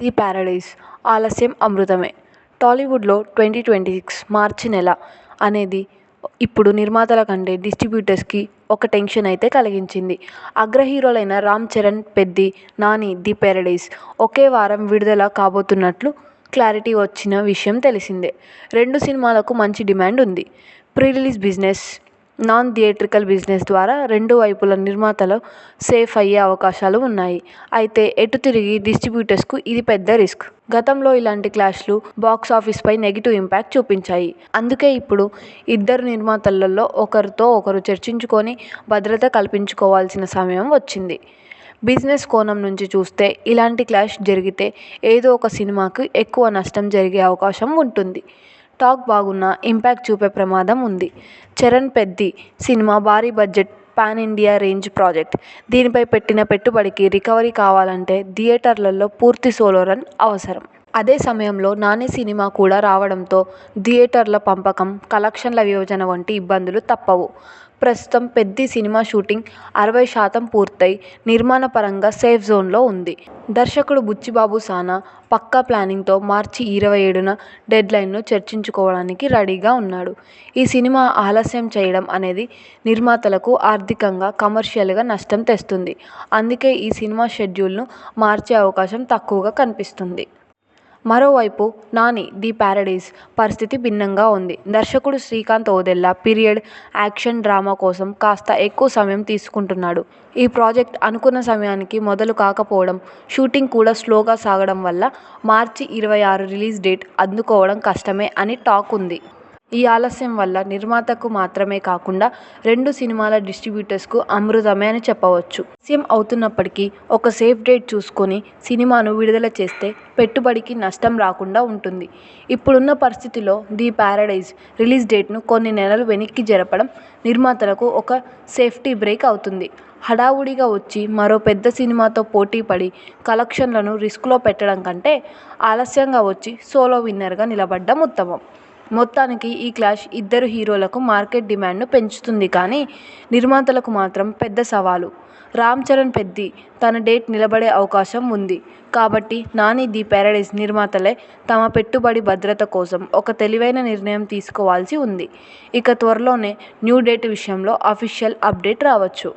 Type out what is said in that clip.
The Paradise ఆలస్యం అమృతమే. టాలీవుడ్లో ట్వంటీ ట్వంటీ సిక్స్ మార్చి నెల అనేది ఇప్పుడు నిర్మాతల కంటే డిస్ట్రిబ్యూటర్స్కి ఒక టెన్షన్ అయితే కలిగించింది. అగ్ర హీరోలైన రామ్ చరణ్ పెద్ది నాని ది ప్యారడైస్ ఒకే వారం విడుదల కాబోతున్నట్లు క్లారిటీ వచ్చిన విషయం తెలిసిందే. రెండు సినిమాలకు మంచి డిమాండ్ ఉంది. Pre release business non theatrical business ద్వారా రెండు వైపుల నిర్మాతలు సేఫ్ అయ్యే అవకాశాలు ఉన్నాయి. అయితే ఎటు తిరిగి డిస్ట్రిబ్యూటర్స్కు ఇది పెద్ద రిస్క్. గతంలో ఇలాంటి క్లాష్లు బాక్సాఫీస్పై నెగిటివ్ ఇంపాక్ట్ చూపించాయి. అందుకే ఇప్పుడు ఇద్దరు నిర్మాతలలో ఒకరితో ఒకరు చర్చించుకొని భద్రత కల్పించుకోవాల్సిన సమయం వచ్చింది. బిజినెస్ కోణం నుంచి చూస్తే ఇలాంటి క్లాష్ జరిగితే ఏదో ఒక సినిమాకు ఎక్కువ నష్టం జరిగే అవకాశం ఉంటుంది. టాక్ బాగున్నా ఇంపాక్ట్ చూపే ప్రమాదం ఉంది. చరణ్ పెద్ది సినిమా భారీ budget pan India range project. దీనిపై పెట్టిన పెట్టుబడికి రికవరీ కావాలంటే థియేటర్లలో పూర్తి సోలో రన్ అవసరం. అదే సమయంలో నాని సినిమా కూడా రావడంతో థియేటర్ల పంపకం కలెక్షన్ల విభజన వంటి ఇబ్బందులు తప్పవు. ప్రస్తుతం పెద్ది సినిమా షూటింగ్ అరవై శాతం పూర్తయి నిర్మాణ పరంగా సేఫ్ జోన్లో ఉంది. దర్శకుడు బుచ్చిబాబు సానా పక్కా ప్లానింగ్తో మార్చి ఇరవై ఏడున డెడ్లైన్ను చర్చించుకోవడానికి రెడీగా ఉన్నాడు. ఈ సినిమా ఆలస్యం చేయడం అనేది నిర్మాతలకు ఆర్థికంగా కమర్షియల్గా నష్టం తెస్తుంది. అందుకే ఈ సినిమా షెడ్యూల్ను మార్చే అవకాశం తక్కువగా కనిపిస్తుంది. మరోవైపు నాని ది ప్యారడైస్ పరిస్థితి భిన్నంగా ఉంది. దర్శకుడు Srikanth Odela period action drama కోసం కాస్త ఎక్కువ సమయం తీసుకుంటున్నాడు. ఈ ప్రాజెక్ట్ అనుకున్న సమయానికి మొదలు కాకపోవడం షూటింగ్ కూడా స్లోగా సాగడం వల్ల మార్చి ఇరవై ఆరు రిలీజ్ డేట్ అందుకోవడం కష్టమే అని టాక్ ఉంది. ఈ ఆలస్యం వల్ల నిర్మాతకు మాత్రమే కాకుండా రెండు సినిమాల డిస్ట్రిబ్యూటర్స్కు అమృతమే అని చెప్పవచ్చు. ఆలస్యం అవుతున్నప్పటికీ ఒక సేఫ్ డేట్ చూసుకొని సినిమాను విడుదల చేస్తే పెట్టుబడికి నష్టం రాకుండా ఉంటుంది. ఇప్పుడున్న పరిస్థితిలో ది ప్యారడైజ్ రిలీజ్ డేట్ను కొన్ని నెలలు వెనక్కి జరపడం నిర్మాతలకు ఒక సేఫ్టీ బ్రేక్ అవుతుంది. హడావుడిగా వచ్చి మరో పెద్ద సినిమాతో పోటీపడి కలెక్షన్లను రిస్క్లో పెట్టడం కంటే ఆలస్యంగా వచ్చి సోలో విన్నర్గా నిలబడడం ఉత్తమం. మొత్తానికి ఈ క్లాష్ ఇద్దరు హీరోలకు మార్కెట్ డిమాండ్ను పెంచుతుంది కానీ నిర్మాతలకు మాత్రం పెద్ద సవాలు. రామ్ చరణ్ పెద్ది తన డేట్ నిలబడే అవకాశం ఉంది. కాబట్టి నాని ది ప్యారడైస్ నిర్మాతలే తమ పెట్టుబడి భద్రత కోసం ఒక తెలివైన నిర్ణయం తీసుకోవాల్సి ఉంది. ఇక త్వరలోనే న్యూ డేట్ విషయంలో అఫీషియల్ అప్డేట్ రావచ్చు.